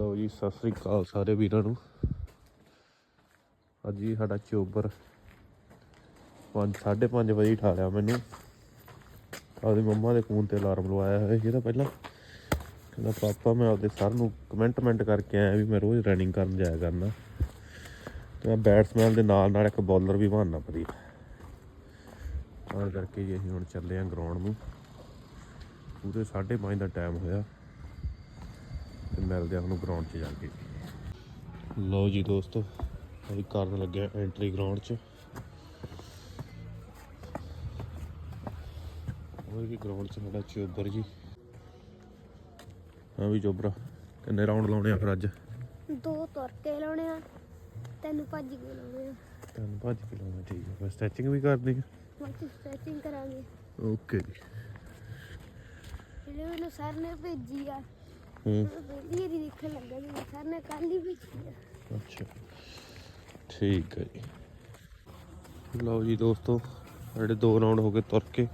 ਲਓ ਜੀ, ਸਤਿ ਸ੍ਰੀ ਅਕਾਲ ਸਾਰੇ ਵੀਰਾਂ ਨੂੰ। ਅੱਜ ਹੀ ਸਾਡਾ ਚੋਬਰ 5 5:30 ਵਜੇ ਉਠਾ ਲਿਆ ਮੈਨੂੰ। ਆਪਦੇ ਮੰਮਾ ਦੇ ਫੋਨ ਤੇ ਅਲਾਰਮ ਲਵਾਇਆ ਹੋਇਆ ਸੀ ਇਹਦਾ ਪਹਿਲਾਂ। ਕਹਿੰਦਾ, ਪਾਪਾ, ਮੈਂ ਆਪਦੇ ਸਰ ਨੂੰ ਕਮੈਂਟਮੈਂਟ ਕਰਕੇ ਆਇਆ ਵੀ ਮੈਂ ਰੋਜ਼ ਰਨਿੰਗ ਕਰਨ ਜਾਇਆ ਕਰਨਾ। ਤੇ ਮੈਂ ਬੈਟਸਮੈਨ ਦੇ ਨਾਲ ਨਾਲ ਇੱਕ ਬੌਲਰ ਵੀ ਬਣਨਾ ਵਧੀਆ ਤਾਂ ਕਰਕੇ ਜੀ ਅਸੀਂ ਹੁਣ ਚੱਲੇ ਆਂ ਗਰਾਊਂਡ ਨੂੰ। ਪੂਰੇ 5:30 ਦਾ ਟਾਈਮ ਹੋਇਆ। ਤੇ ਮਿਲਦੇ ਆ ਹੁਣ ਗਰਾਊਂਡ 'ਚ ਜਾ ਕੇ। ਲਓ ਜੀ ਦੋਸਤੋ ਅਸੀਂ ਕਰਨ ਲੱਗੇ ਐਂਟਰੀ ਗਰਾਊਂਡ 'ਚ। ਉਹ ਵੀ ਗਰਾਊਂਡ 'ਚ ਸਾਡਾ ਚੋਬਰ ਜੀ। ਹਾਂ ਵੀ ਚੋਬਰਾ ਕਿੰਨੇ ਰਾਉਂਡ ਲਾਉਣੇ ਆ ਫਿਰ ਅੱਜ? ਦੋ ਤੁਰ ਕੇ ਲਾਉਣੇ ਆ ਤੈਨੂੰ ਭੱਜ ਕੇ ਲਾਉਣੇ ਆ। ਤੈਨੂੰ ਭੱਜ ਕੇ ਲਾਉਣਾ ਠੀਕ ਹੈ ਫਿਰ ਸਟ੍ਰੈਚਿੰਗ ਵੀ ਕਰਨੀ ਹੈ ਬਾਕੀ ਸਟ੍ਰੈਚਿੰਗ ਕਰਾਂਗੇ। ਓਕੇ ਜੀ। ਜਿਹੜੇ ਮੈਨੂੰ ਸਰ ਨੇ ਭੇਜੀ ਆ ਹੂੰ। ਮੈਂ ਪਹਿਲੀ ਵਾਰੀ ਦੇਖਣ ਲੱਗਾ ਸੀ ਸਰ ਨੇ ਕੱਲ ਹੀ ਭੇਜੀ ਆ। ਅੱਛਾ। ਠੀਕ ਹੈ ਜੀ। ਲਓ ਜੀ ਦੋਸਤੋ ਸਾਡੇ ਦੋ ਰਾਉਂਡ ਹੋ ਗਏ ਤੁਰ ਕੇ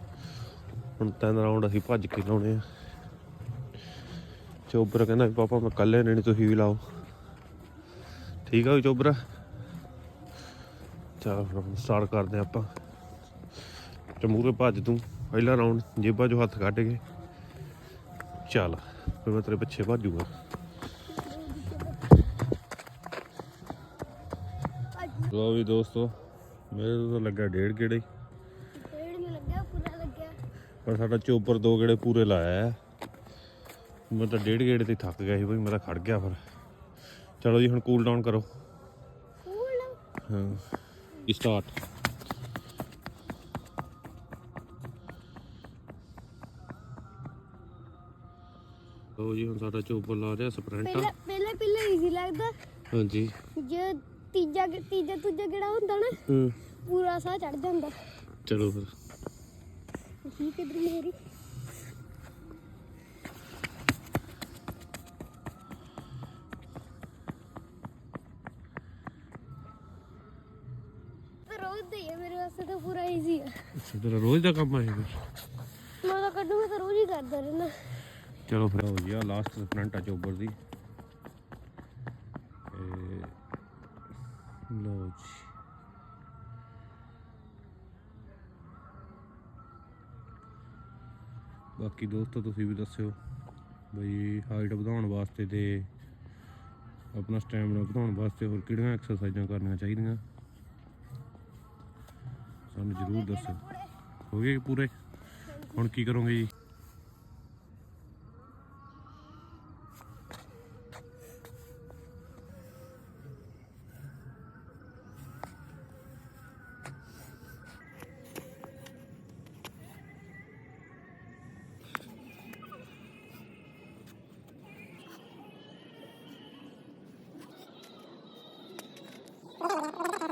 ਹੁਣ ਤਿੰਨ ਰਾਉਂਡ ਅਸੀਂ ਭੱਜ ਕੇ ਲਾਉਣੇ ਆ। ਚੋਬਰ ਕਹਿੰਦਾ ਵੀ ਪਾਪਾ ਮੈਂ ਇਕੱਲੇ ਨਹੀਂ ਤੁਸੀਂ ਵੀ ਲਾਓ। ਠੀਕ ਆ ਵੀ ਚੋਬਰਾ? ਚਲ ਫਿਰ ਸਟਾਰਟ ਕਰਦੇ ਆਪਾਂ। ਤੇ ਮੂਹਰੇ ਭੱਜ ਤੂੰ ਪਹਿਲਾ ਰਾਉਂਡ ਜੇਬਾਂ 'ਚੋਂ ਹੱਥ ਕੱਢ ਕੇ। ਚੱਲ। ਫਿਰ ਮੈਂ ਤੇਰੇ ਪਿੱਛੇ ਭੱਜੂਗਾ। ਭੱਜ ਲਓ ਵੀ ਦੋਸਤੋ ਮੇਰੇ ਤੋਂ ਤਾਂ ਲੱਗਾ ਡੇਢ ਗੇੜੇ ਪੇੜ ਨਹੀਂ ਲੱਗਿਆ ਪੂਰਾ ਲੱਗਿਆ। ਪਰ ਸਾਡਾ ਚੋਪਰ ਦੋ ਗੇੜੇ ਪੂਰੇ ਲਾਇਆ ਹੈ। ਮੈਂ ਤਾਂ ਡੇਢ ਗੇੜੇ ਤੇ ਥੱਕ ਗਿਆ ਸੀ ਬਈ ਮੈਂ ਤਾਂ ਖੜ ਗਿਆ ਫਿਰ। ਚਲੋ ਜੀ ਹੁਣ ਕੂਲ ਡਾਊਨ ਕਰੋ। ਕੂਲ ਹਾਂ। ਸਟਾਰਟ ਲਓ ਜੀ ਹੁਣ ਸਾਡਾ ਚੋਪਰ ਲਾ ਰਿਹਾ ਸਪ੍ਰਿੰਟ। ਪਹਿਲਾਂ ਪਹਿਲਾਂ ਪਹਿਲਾਂ ਈਜ਼ੀ ਲੱਗਦਾ। ਹਾਂਜੀ। ਜੇ ਤੀਜਾ ਤੀਜਾ ਤੁਜਾ ਕਿਹੜਾ ਹੁੰਦਾ ਨਾ ਹੂੰ। ਪੂਰਾ ਸਾਹ ਚੜ ਜਾਂਦਾ। ਚਲੋ ਫਿਰ। ਠੀਕ ਇਧਰ ਮੇਰੀ। ਤੇ ਰੋਜ਼ ਦੇ ਹੀ ਆ, ਮੇਰੇ ਵਾਸਤੇ ਤਾਂ ਪੂਰਾ ਈਜ਼ੀ ਆ ਅੱਛਾ ਤੇਰਾ ਰੋਜ਼ ਦਾ ਕੰਮ ਆ ਇਹ ਫਿਰ। ਮੈਂ ਤਾਂ ਕੱਢੂਗਾ ਤਾਂ ਰੋਜ਼ ਹੀ ਕਰਦਾ ਰਹਿਣਾ ਚਲੋ ਫਿਰ ਹੋ ਜੀ ਆ ਲਾਸਟ ਸਪ੍ਰਿੰਟ ਆ ਚੋਬਰ ਦੀ। ਤੇ ਲਓ ਜੀ। ਬਾਕੀ ਦੋਸਤੋ, ਤੁਸੀਂ ਵੀ ਦੱਸਿਓ ਬਈ ਹਾਈਟ ਵਧਾਉਣ ਵਾਸਤੇ ਤੇ ਆਪਣਾ ਸਟੈਮਿਨਾ ਵਧਾਉਣ ਵਾਸਤੇ ਹੋਰ ਕਿਹੜੀਆਂ ਐਕਸਰਸਾਈਜ਼ਾਂ ਕਰਨੀਆਂ ਚਾਹੀਦੀਆਂ? ਸਾਨੂੰ ਜ਼ਰੂਰ ਦੱਸਿਓ ਹੋ ਗਏ ਪੂਰੇ? ਹੁਣ ਕੀ ਕਰੋਗੇ ਜੀ?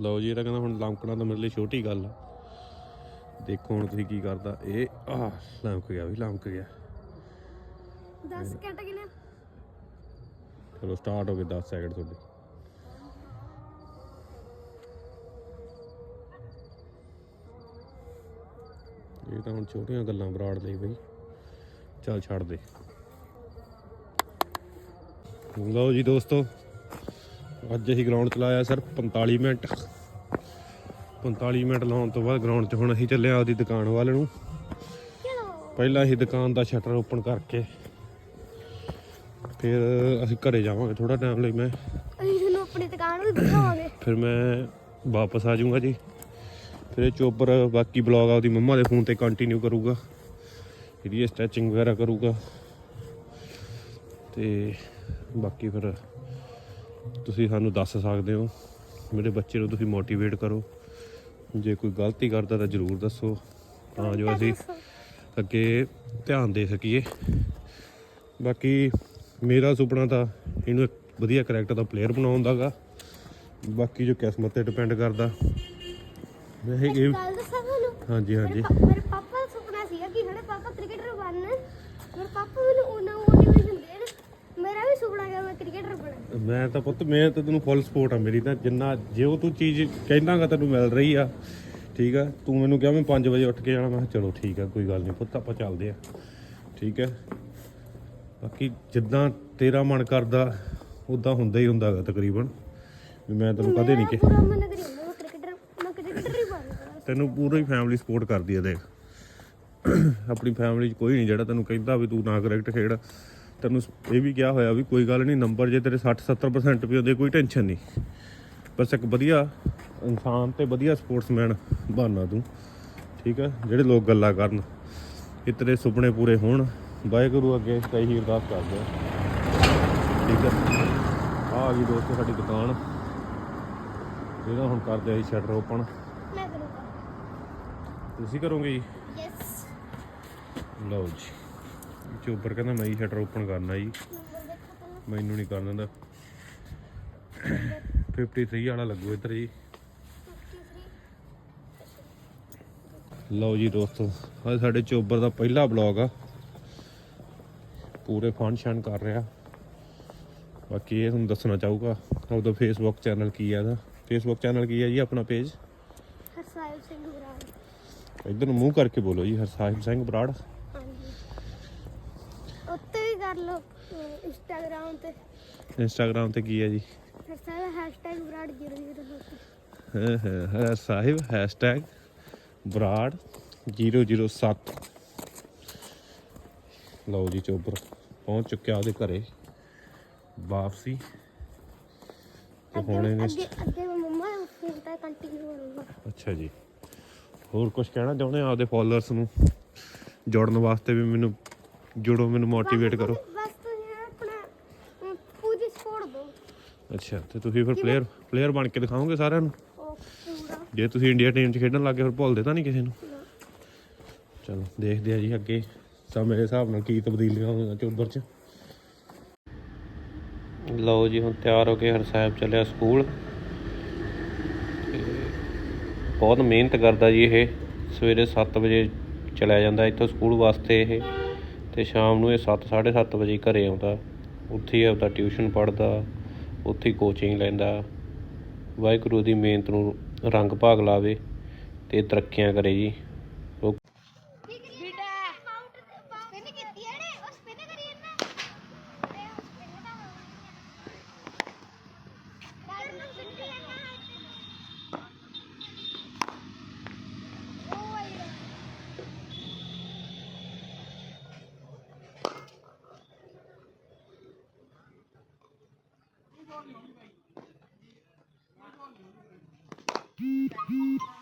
ਲਓ ਜੀ ਇਹ ਤਾਂ ਕਹਿੰਦਾ ਹੁਣ ਲੰਕਣਾ ਤਾਂ ਮੇਰੇ ਲਈ ਛੋਟੀ ਗੱਲ ਆ। ਦੇਖੋ ਹੁਣ ਤੁਸੀਂ ਕੀ ਕਰਦਾ। ਇਹ ਆ ਲੰਕ ਗਿਆ ਵੀ ਲੰਕ ਗਿਆ। 10 ਸਕਿੰਟ ਕਿਨੇ? ਚਲੋ ਸਟਾਰਟ ਹੋ ਗਏ 10 ਸੈਕਿੰਡ ਤੁਹਾਡੇ। ਇਹ ਤਾਂ ਹੁਣ ਛੋਟੀਆਂ ਗੱਲਾਂ ਬਰਾੜ ਲਈ ਬਈ। ਚੱਲ ਛੱਡ ਦੇ। ਲਓ ਜੀ ਦੋਸਤੋ ਅੱਜ ਅਸੀਂ ਗਰਾਊਂਡ ਚਲਾਇਆ ਸਿਰਫ 45 ਮਿੰਟ। 45 ਮਿੰਟ ਲਾਉਣ ਤੋਂ ਬਾਅਦ ਗਰਾਊਂਡ 'ਚ ਹੁਣ ਅਸੀਂ ਚੱਲੇ ਆ ਆਪਦੀ ਦੁਕਾਨ ਵੱਲ ਨੂੰ। ਪਹਿਲਾਂ ਅਸੀਂ ਦੁਕਾਨ ਦਾ ਸ਼ਟਰ ਓਪਨ ਕਰਕੇ ਫਿਰ ਅਸੀਂ ਘਰੇ ਜਾਵਾਂਗੇ ਥੋੜਾ ਟਾਈਮ ਲਈ ਮੈਂ। ਅਸੀਂ ਤੁਹਾਨੂੰ ਆਪਣੀ ਦੁਕਾਨ ਵੀ ਦਿਖਾਵਾਂਗੇ। ਫਿਰ ਮੈਂ ਵਾਪਸ ਆ ਜਾਊਂਗਾ ਜੀ। ਫਿਰ ਇਹ ਚੋਪਰ ਬਾਕੀ ਬਲੌਗ ਆਪਦੀ ਮੰਮਾ ਦੇ ਫੋਨ ਤੇ ਕੰਟੀਨਿਊ ਕਰੂਗਾ। ਇਹਦੀ ਸਟ੍ਰੈਚਿੰਗ ਵਗੈਰਾ ਕਰੂਗਾ। ਤੇ ਬਾਕੀ ਫਿਰ ਤੁਸੀਂ ਸਾਨੂੰ ਦੱਸ ਸਕਦੇ ਹੋ। ਮੇਰੇ ਬੱਚੇ ਨੂੰ ਤੁਸੀਂ ਮੋਟੀਵੇਟ ਕਰੋ। ਜੇ ਕੋਈ ਗਲਤੀ ਕਰਦਾ ਤਾਂ ਜ਼ਰੂਰ ਦੱਸੋ। ਤਾਂ ਜੋ ਅਸੀਂ ਅੱਗੇ ਧਿਆਨ ਦੇ ਸਕੀਏ। ਬਾਕੀ ਮੇਰਾ ਸੁਪਨਾ ਤਾਂ ਇਹਨੂੰ ਇੱਕ ਵਧੀਆ ਕਰੈਕਟਰ ਦਾ ਪਲੇਅਰ ਬਣਾਉਣ ਦਾਗਾ ਬਾਕੀ ਜੋ ਕਿਸਮਤ ਤੇ ਡਿਪੈਂਡ ਕਰਦਾ। ਵੈਸੇ ਇਹ ਹਾਂਜੀ ਹਾਂਜੀ ਪਾ- ਮੇਰੇ ਪਾਪਾ ਦਾ ਸੁਪਨਾ ਸੀਗਾ ਕਿ ਸਾਡੇ ਪਾਪਾ ਕ੍ਰਿਕਟਰ ਬਣਨ ਮੇਰੇ ਪਾਪਾ ਮੈਨੂੰ ਉਹਨਾਂ ਮੋਟੀਵੇਸ਼ਨ ਦੇਣ ਮੇਰਾ ਵੀ ਸੁਪਨਾ ਹੈ ਮੈਂ ਕ੍ਰਿਕਟਰ ਬਣਾ ਮੈਂ ਤਾਂ ਪੁੱਤ ਮੈਂ ਤਾਂ ਤੈਨੂੰ ਫੁੱਲ ਸਪੋਰਟ ਆ ਮੇਰੀ ਤਾਂ ਜਿੰਨਾ ਜੇ ਉਹ ਤੂੰ ਚੀਜ਼ ਕਹਿਣਾਗਾ ਤੈਨੂੰ ਮਿਲ ਰਹੀ ਆ ਠੀਕ ਆ? ਤੂੰ ਮੈਨੂੰ ਕਿਹਾ ਮੈਂ 5 ਵਜੇ ਉੱਠ ਕੇ ਜਾਣਾ ਮੈਂ ਕਿਹਾ ਚਲੋ ਠੀਕ ਆ ਕੋਈ ਗੱਲ ਨਹੀਂ ਪੁੱਤ ਆਪਾਂ ਚੱਲਦੇ ਆ ਠੀਕ ਹੈ ਬਾਕੀ ਜਿੱਦਾਂ ਤੇਰਾ ਮਨ ਕਰਦਾ ਉਦਾਂ ਹੁੰਦਾ ਹੀ ਹੁੰਦਾਗਾ ਤਕਰੀਬਨ ਵੀ ਮੈਂ ਤੈਨੂੰ ਕਦੇ ਨਹੀਂ ਕਿ ਪੂਰਾ ਮਨ ਕਰੀ ਜਾਂਦਾ ਮੈਂ ਕ੍ਰਿਕਟਰ ਮੈਂ ਕ੍ਰਿਕਟਰ ਹੀ ਬਣਨਾ ਤੈਨੂੰ ਪੂਰੀ ਫੈਮਿਲੀ ਸਪੋਰਟ ਕਰਦੀ ਹੈ ਦੇਖ। ਆਪਣੀ ਫੈਮਿਲੀ 'ਚ ਕੋਈ ਨਹੀਂ ਜਿਹੜਾ ਤੈਨੂੰ ਕਹਿੰਦਾ ਵੀ ਤੂੰ ਨਾ ਕ੍ਰਿਕਟ ਖੇਡ। ਤੈਨੂੰ ਇਹ ਵੀ ਕਿਹਾ ਹੋਇਆ ਵੀ ਕੋਈ ਗੱਲ ਨਹੀਂ ਨੰਬਰ ਜੇ ਤੇਰੇ 60 70% ਵੀ ਹੁੰਦੇ ਕੋਈ ਟੈਨਸ਼ਨ ਨਹੀਂ। ਬਸ ਇੱਕ ਵਧੀਆ ਇਨਸਾਨ ਤੇ ਵਧੀਆ ਸਪੋਰਟਸਮੈਨ ਬਣਨਾ ਤੂੰ ਠੀਕ ਹੈ ਜਿਹੜੇ ਲੋਕ ਗੱਲਾਂ ਕਰਨ ਇਹ ਤੇਰੇ ਸੁਪਨੇ ਪੂਰੇ ਹੋਣ। ਵਾਹਿਗੁਰੂ ਅੱਗੇ ਇਹੀ ਅਰਦਾਸ ਕਰਦੇ ਆ। ਠੀਕ ਹੈ ਆ ਗਈ ਦੋਸਤੋ ਸਾਡੀ ਦੁਕਾਨ। ਇਹਦਾ ਹੁਣ ਕਰਦੇ ਆ ਸ਼ਟਰ ਓਪਨ ਮੈਂ ਕਰੂੰਗਾ। ਤੁਸੀਂ ਕਰੋਗੇ ਜੀ? ਯੈਸ ਲਓ ਜੀ। ਚੋਬਰ ਕਹਿੰਦਾ ਮੈਂ ਹੀ ਸ਼ਟਰ ਓਪਨ ਕਰਨਾ ਜੀ। ਮੈਨੂੰ ਨਹੀਂ ਕਰਨ ਦਿੰਦਾ। 53 ਵਾਲਾ ਲੱਗੂ ਇੱਧਰ ਜੀ। 53 ਲਓ ਜੀ ਦੋਸਤੋ ਅੱਜ ਸਾਡੇ ਚੋਬਰ ਦਾ ਪਹਿਲਾ ਬਲੌਗ ਆ। ਪੂਰੇ ਫੰਕਸ਼ਨ ਕਰ ਰਿਹਾ। ਬਾਕੀ ਇਹ ਤੁਹਾਨੂੰ ਦੱਸਣਾ ਚਾਹੂਗਾ ਉਹਦਾ ਫੇਸਬੁੱਕ ਚੈਨਲ ਕੀ ਆ ਇਹਦਾ। ਫੇਸਬੁੱਕ ਚੈਨਲ ਕੀ ਆ ਜੀ ਆਪਣਾ ਪੇਜ ਹਰਸਾਇਲ ਸਿੰਘ ਬਰਾੜ। ਇੱਧਰ ਨੂੰ ਮੂੰਹ ਕਰਕੇ ਬੋਲੋ ਜੀ ਹਰਸਾਹਿਬ ਸਿੰਘ ਬਰਾੜ। ਕਰ ਲਓ ਇੰਸਟਾਗ੍ਰਾਮ ਤੇ। ਇੰਸਟਾਗ੍ਰਾਮ ਤੇ ਕੀ ਆ ਜੀ? ਹਰਸਾਇਲ ਹੈਸ਼ਟੈਗ ਬਰਾੜ 007 ਹਾਂ ਹਾਂ ਹਰਸਾਹਿਬ ਹੈਸ਼ਟੈਗ ਬਰਾੜ 007 ਲਓ ਜੀ ਚੋਬਰ ਪਹੁੰਚ ਚੁੱਕਿਆ ਉਹਦੇ ਘਰੇ। ਵਾਪਸੀ। ਤੇ ਹੁਣ ਇਹਨੇ ਅੱਗੇ ਅੱਗੇ ਮੰਮਾ ਫੋਨ ਤੇ ਕੰਟੀਨਿਊ ਕਰੂੰਗਾ। ਅੱਛਾ ਜੀ। ਹੋਰ ਕੁਝ ਕਹਿਣਾ ਚਾਹੁੰਦੇ ਆ ਆਪਦੇ ਫਾਲੋਅਰਸ ਨੂੰ? ਜੁੜਨ ਵਾਸਤੇ ਵੀ ਮੈਨੂੰ ਜੁੜੋ ਮੈਨੂੰ ਮੋਟੀਵੇਟ ਕਰੋ। ਬਸ ਤੁਸੀਂ ਆਪਣਾ ਪੂਰੀ ਸਪੋਰਟ ਦਿਓ। ਅੱਛਾ ਤੇ ਤੁਸੀਂ ਫਿਰ ਪਲੇਅਰ ਪਲੇਅਰ ਬਣ ਕੇ ਦਿਖਾਓਗੇ ਸਾਰਿਆਂ ਨੂੰ? ਉਹ ਪੂਰਾ। ਜੇ ਤੁਸੀਂ ਇੰਡੀਆ ਟੀਮ 'ਚ ਖੇਡਣ ਲੱਗੇ ਫਿਰ ਭੁੱਲਦੇ ਤਾਂ ਨਹੀਂ ਕਿਸੇ ਨੂੰ? ਚਲੋ ਦੇਖਦੇ ਆ ਜੀ ਅੱਗੇ। ਤਾਂ ਮੇਰੇ ਹਿਸਾਬ ਨਾਲ ਕੀ ਤਬਦੀਲੀਆਂ ਹੋਣਗੀਆਂ ਚੋਬਰ 'ਚ। ਲਓ ਜੀ ਹੁਣ ਤਿਆਰ ਹੋ ਕੇ ਹਰਸਾਹਿਬ ਚੱਲਿਆ ਸਕੂਲ। ਬਹੁਤ ਮਿਹਨਤ ਕਰਦਾ ਜੀ ਇਹ। ਸਵੇਰੇ 7 ਵਜੇ ਚਲਿਆ ਜਾਂਦਾ ਇੱਥੋਂ ਸਕੂਲ ਵਾਸਤੇ ਇਹ। ਤੇ ਸ਼ਾਮ ਨੂੰ ਇਹ 7 7:30 ਵਜੇ ਘਰੇ ਆਉਂਦਾ। ਉੱਥੇ ਹੀ ਆਪਦਾ ਟਿਊਸ਼ਨ ਪੜ੍ਹਦਾ, ਉੱਥੇ ਹੀ ਕੋਚਿੰਗ ਲੈਂਦਾ। ਵਾਹਿਗੁਰੂ ਦੀ ਮਿਹਨਤ ਨੂੰ ਰੰਗ ਭਾਗ ਲਾਵੇ ਤੇ ਤਰੱਕੀਆਂ ਕਰੇ ਜੀ। Beep, beep.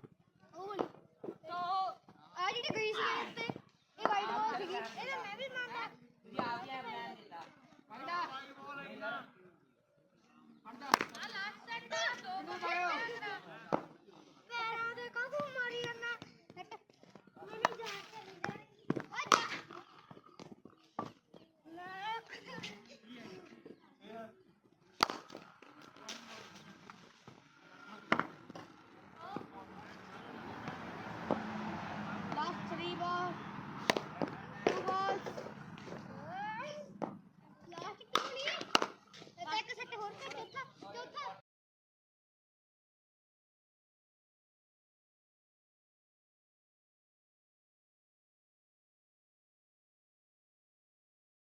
ਗਈ ਸੀ ਇਹ ਉੱਤੇ ਇਹ ਵਾਈਟ ਬਾਲ ਸੀਗੀ। ਇਹਦਾ ਮੈਂ ਵੀ ਮੰਨਦਾ। ਆ ਲਾਸਟ ਸ਼ਾਟ